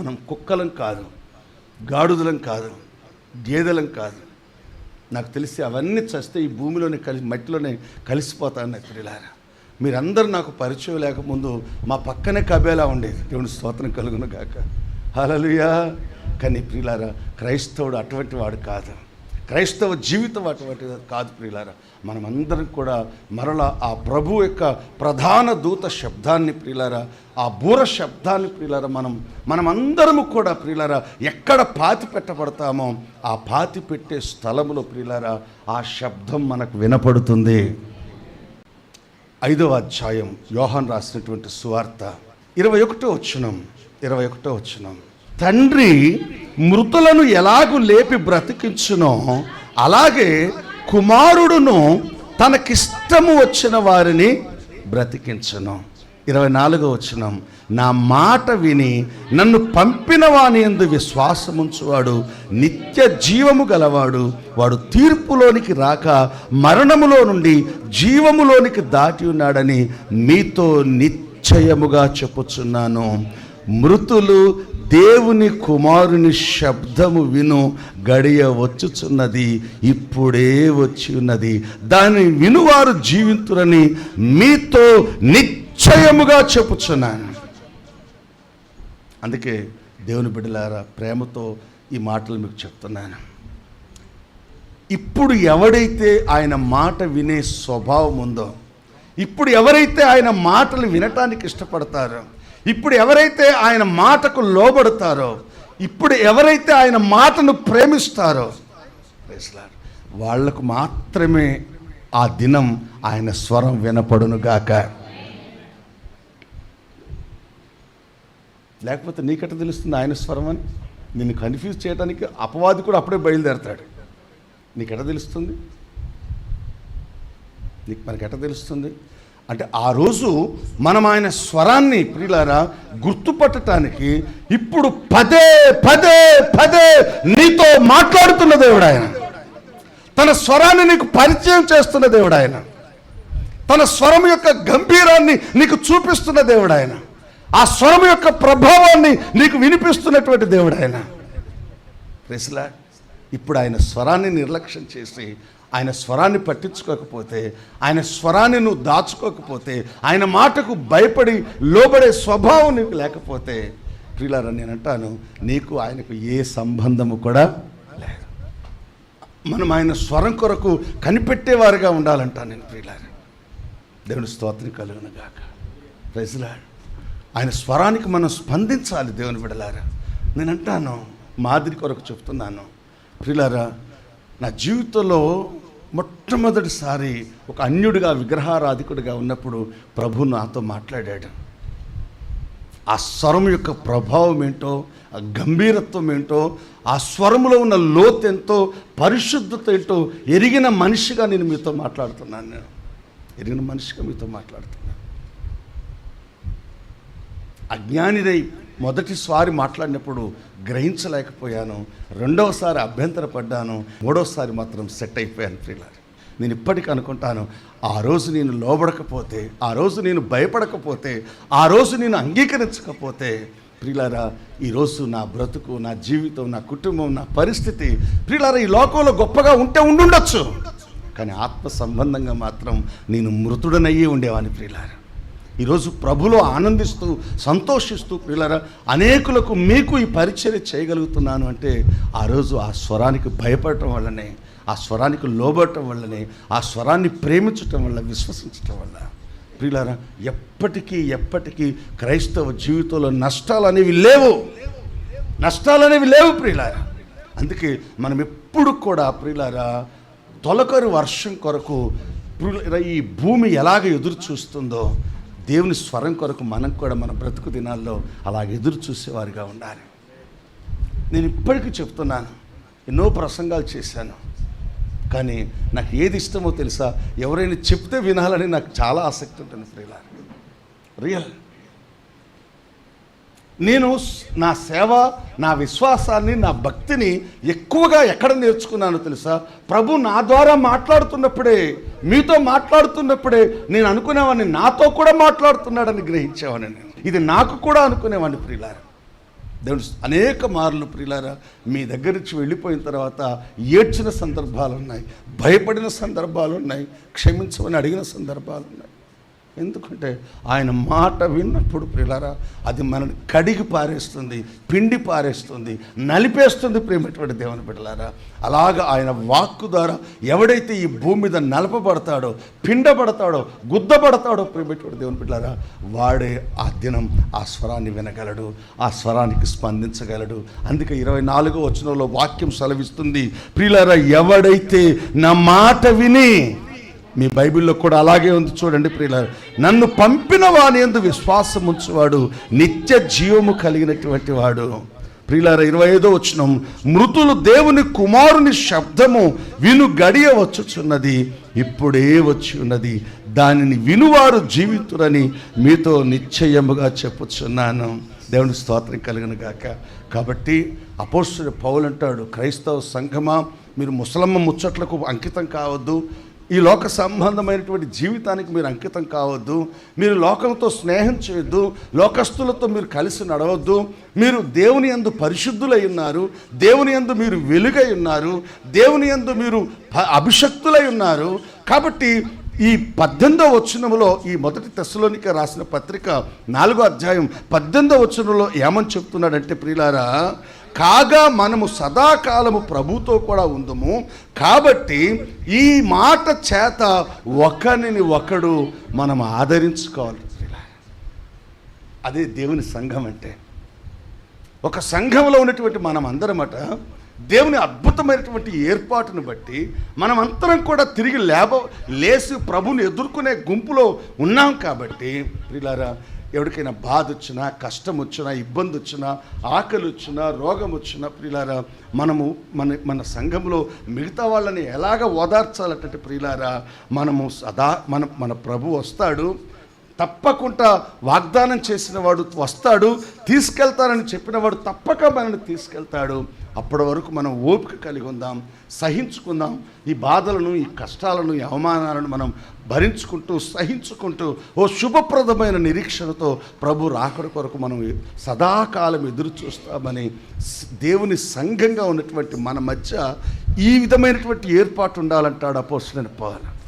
మనం కుక్కలం కాదు గాడుదలం కాదు గేదెలం కాదు. నాకు తెలిసి అవన్నీ చస్తే ఈ భూమిలోనే కలిసి మట్టిలోనే కలిసిపోతాను నాకు ప్రియులారా. మీరందరూ నాకు పరిచయం లేకముందు మా పక్కనే కబేలా ఉండేది. దేవుని స్తోత్రం కలుగును గాక. హలలుయా కానీ ప్రియులారా క్రైస్తవుడు అటువంటి వాడు కాదు. క్రైస్తవ జీవితం అటువంటిది కాదు ప్రియులారా. మనమందరం కూడా మరలా ఆ ప్రభు యొక్క ప్రధాన దూత శబ్దాన్ని ప్రియులారా ఆ బూర శబ్దాన్ని ప్రియులారా మనం మనమందరము కూడా ప్రియులారా ఎక్కడ పాతి పెట్టబడతామో ఆ పాతి పెట్టే స్థలములో ప్రియులారా ఆ శబ్దం మనకు వినపడుతుంది. ఐదవ అధ్యాయం యోహన్ రాసినటువంటి సువార్త. ఇరవై ఒకటో వచ్చినం ఇరవై ఒకటో వచ్చినం తండ్రి మృతులను ఎలాగు లేపి బ్రతికించునో అలాగే కుమారుడును తనకిష్టము వచ్చిన వారిని బ్రతికించను. ఇరవై నాలుగో వచ్చినం నా మాట విని నన్ను పంపిన వాని ఎందు విశ్వాసముంచువాడు నిత్య జీవము గలవాడు. వాడు తీర్పులోనికి రాక మరణములో నుండి జీవములోనికి దాటి ఉన్నాడని మీతో నిశ్చయముగా చెప్పుచున్నాను. మృతులు దేవుని కుమారుని శబ్దము విను గడియ వచ్చుచున్నది ఇప్పుడే వచ్చి ఉన్నది దాన్ని వినువారు జీవితులని మీతో నిశ్చయముగా చెప్పుచున్నాను. అందుకే దేవుని బిడ్డలారా ప్రేమతో ఈ మాటలు మీకు చెప్తున్నాను. ఇప్పుడు ఎవడైతే ఆయన మాట వినే స్వభావం ఉందో ఇప్పుడు ఎవరైతే ఆయన మాటలు వినటానికి ఇష్టపడతారో ఇప్పుడు ఎవరైతే ఆయన మాటకు లోబడతారో ఇప్పుడు ఎవరైతే ఆయన మాటను ప్రేమిస్తారో వాళ్ళకు మాత్రమే ఆ దినం ఆయన స్వరం వినపడును గాక. లేకపోతే నీకట తెలుస్తుంది ఆయన స్వరం అని? నిన్ను కన్ఫ్యూజ్ చేయడానికి అపవాది కూడా అప్పుడే బయలుదేరతాడు. నీకెట తెలుస్తుంది? నీకు మనకెట తెలుస్తుంది? అంటే ఆ రోజు మనం ఆయన స్వరాన్ని ప్రియులారా గుర్తుపట్టడానికి ఇప్పుడు పదే పదే పదే నీతో మాట్లాడుతున్న దేవుడు ఆయన. తన స్వరాన్ని నీకు పరిచయం చేస్తున్న దేవుడు ఆయన. తన స్వరం యొక్క గంభీరాన్ని నీకు చూపిస్తున్న దేవుడు ఆయన. ఆ స్వరం యొక్క ప్రభావాన్ని నీకు వినిపిస్తున్నటువంటి దేవుడు ఆయన. ప్రెస్లా ఇప్పుడు ఆయన స్వరాన్ని నిర్లక్ష్యం చేసి ఆయన స్వరాన్ని పట్టించుకోకపోతే ఆయన స్వరాన్ని నువ్వు దాచుకోకపోతే ఆయన మాటకు భయపడి లోబడే స్వభావం నీకు లేకపోతే ప్రియులారా నేను అంటాను నీకు ఆయనకు ఏ సంబంధము కూడా లేదు. మనం ఆయన స్వరం కొరకు కనిపెట్టేవారుగా ఉండాలంటాను నేను ప్రియులారా. దేవుని స్తోత్రం కలుగునగాక ప్రజలాడు ఆయన స్వరానికి మనం స్పందించాలి దేవుని బిడలారా. నేను అంటాను మాదిరి కొరకు చెప్తున్నాను. ప్రిలారా నా జీవితంలో మొట్టమొదటిసారి ఒక అన్యుడిగా విగ్రహారాధికుడిగా ఉన్నప్పుడు ప్రభు నాతో మాట్లాడాడు. ఆ స్వరం యొక్క ప్రభావం ఏంటో ఆ గంభీరత్వం ఏంటో ఆ స్వరములో ఉన్న లోతు ఎంతో పరిశుద్ధత ఏంటో ఎరిగిన మనిషిగా నేను మీతో మాట్లాడుతున్నాను నేను. ఎరిగిన మనిషిగా మీతో మాట్లాడుతున్నాను. అజ్ఞానిదై మొదటిసారి మాట్లాడినప్పుడు గ్రహించలేకపోయాను రెండవసారి అభ్యంతరపడ్డాను మూడవసారి మాత్రం సెట్ అయిపోయాను ప్రియులారు. నేను ఇప్పటికీ అనుకుంటాను ఆ రోజు నేను లోబడకపోతే ఆ రోజు నేను భయపడకపోతే ఆ రోజు నేను అంగీకరించకపోతే ప్రిలారా ఈరోజు నా బ్రతుకు నా జీవితం నా కుటుంబం నా పరిస్థితి ప్రిలారా ఈ లోకంలో గొప్పగా ఉంటే ఉండుండొచ్చు. కానీ ఆత్మ సంబంధంగా మాత్రం నేను మృతుడనయ్యే ఉండేవాని ప్రిలారా ఈరోజు ప్రభులో ఆనందిస్తూ సంతోషిస్తూ పిల్లరా అనేకులకు మీకు ఈ పరిచర్య చేయగలుగుతున్నాను అంటే ఆ రోజు ఆ స్వరానికి భయపడటం వల్లనే ఆ స్వరానికి లోబడటం వల్లనే ఆ స్వరాన్ని ప్రేమించటం వల్ల విశ్వసించటం వల్ల. ప్రియులారా ఎప్పటికీ ఎప్పటికీ క్రైస్తవ జీవితంలో నష్టాలు అనేవి లేవు. నష్టాలు అనేవి లేవు ప్రియులారా అందుకే మనం ఎప్పుడు కూడా ప్రియులారా తొలకరి వర్షం కొరకు ఈ భూమి ఎలాగ ఎదురు చూస్తుందో దేవుని స్వరం కొరకు మనం కూడా మన బ్రతుకు దినాల్లో అలా ఎదురు చూసేవారుగా ఉండాలి. నేను ఇప్పటికీ చెప్తున్నాను ఎన్నో ప్రసంగాలు చేశాను. కానీ నాకు ఏది ఇష్టమో తెలుసా? ఎవరైనా చెప్తే వినాలని నాకు చాలా ఆసక్తి ఉంటుంది ప్రియుల రియల్. నేను నా సేవ నా విశ్వాసాన్ని నా భక్తిని ఎక్కువగా ఎక్కడ నేర్చుకున్నానో తెలుసా? ప్రభు నా ద్వారా మాట్లాడుతున్నప్పుడే మీతో మాట్లాడుతున్నప్పుడే నేను అనుకునేవాడిని నాతో కూడా మాట్లాడుతున్నాడని గ్రహించేవాడిని నేను. ఇది నాకు కూడా అనుకునేవాడిని ప్రియులారా. దేవుడు అనేక మార్లు ప్రియులారా మీ దగ్గర నుంచి వెళ్ళిపోయిన తర్వాత ఏడ్చిన సందర్భాలు ఉన్నాయి భయపడిన సందర్భాలు ఉన్నాయి క్షమించమని అడిగిన సందర్భాలు ఉన్నాయి. ఎందుకంటే ఆయన మాట విన్నప్పుడు ప్రియులారా అది మనని కడిగి పారేస్తుంది పిండి పారేస్తుంది నలిపేస్తుంది ప్రేమటువంటి దేవుని బిడ్డలారా. అలాగ ఆయన వాక్కు ద్వారా ఎవడైతే ఈ భూమి మీద నలపబడతాడో పిండబడతాడో గుద్దబడతాడో ప్రేమటువంటి దేవుని బిడ్డలారా వాడే ఆ దినం ఆ స్వరాన్ని వినగలడు ఆ స్వరానికి స్పందించగలడు. అందుకే ఇరవై నాలుగో వచనంలో వాక్యం సెలవిస్తుంది ప్రియులారా ఎవడైతే నా మాట విని మీ బైబిల్లో కూడా అలాగే ఉంది చూడండి ప్రియుల నన్ను పంపిన వాని ఎందు విశ్వాసం ఉంచువాడు నిత్య జీవము కలిగినటువంటి వాడు. ప్రియులార ఇరవై ఐదో వచ్చిన మృతులు దేవుని కుమారుని శబ్దము విను గడియ వచ్చుచున్నది ఇప్పుడే వచ్చి ఉన్నది. దానిని వినువారు జీవితురని మీతో నిశ్చయముగా చెప్పుచున్నాను. దేవుని స్తోత్రం కలిగిన గాక. కాబట్టి అపోస్తుడు పౌలు అంటాడు క్రైస్తవ సంఘమా మీరు ముసలమ్మ ముచ్చట్లకు అంకితం కావద్దు. ఈ లోక సంబంధమైనటువంటి జీవితానికి మీరు అంకితం కావద్దు మీరు లోకంతో స్నేహం చేయొద్దు లోకస్తులతో మీరు కలిసి నడవద్దు మీరు దేవుని యందు పరిశుద్ధులై ఉన్నారు దేవుని యందు మీరు వెలుగై ఉన్నారు దేవుని యందు మీరు అభిషక్తులై ఉన్నారు. కాబట్టి ఈ పద్దెనిమిదవ వచనములో ఈ మొదటి తెశలోనిక రాసిన పత్రిక నాలుగో అధ్యాయం పద్దెనిమిదవ వచనంలో ఏమని చెప్తున్నాడంటే ప్రియులారా కాగా మనము సదాకాలము ప్రభుతో కూడా ఉందము. కాబట్టి ఈ మాట చేత ఒకరిని ఒకడు మనం ఆదరించుకోవాలి. అదే దేవుని సంఘం అంటే. ఒక సంఘంలో ఉన్నటువంటి మనం అందరమట దేవుని అద్భుతమైనటువంటి ఏర్పాటును బట్టి మనమంతరం కూడా తిరిగి లేబ లేచి ప్రభుని ఎదుర్కొనే గుంపులో ఉన్నాం కాబట్టి ప్రిలారా ఎవరికైనా బాధ వచ్చినా కష్టం వచ్చినా ఇబ్బంది వచ్చినా ఆకలి వచ్చినా రోగం వచ్చినా ప్రియులారా మనము మన మన సంఘంలో మిగతా వాళ్ళని ఎలాగ ఓదార్చాలంటే ప్రియులారా మనము సదా మన మన ప్రభు వస్తాడు తప్పకుండా వాగ్దానం చేసిన వాడు వస్తాడు తీసుకెళ్తానని చెప్పిన వాడు తప్పక మనల్ని తీసుకెళ్తాడు. అప్పటి వరకు మనం ఓపిక కలిగి ఉందాం సహించుకుందాం. ఈ బాధలను ఈ కష్టాలను ఈ అవమానాలను మనం భరించుకుంటూ సహించుకుంటూ ఓ శుభప్రదమైన నిరీక్షణతో ప్రభు రాకడ కొరకు మనం సదాకాలం ఎదురు చూస్తామని దేవుని సంఘంగా ఉన్నటువంటి మన మధ్య ఈ విధమైనటువంటి ఏర్పాటు ఉండాలంటాడు అపోసిన పౌలు.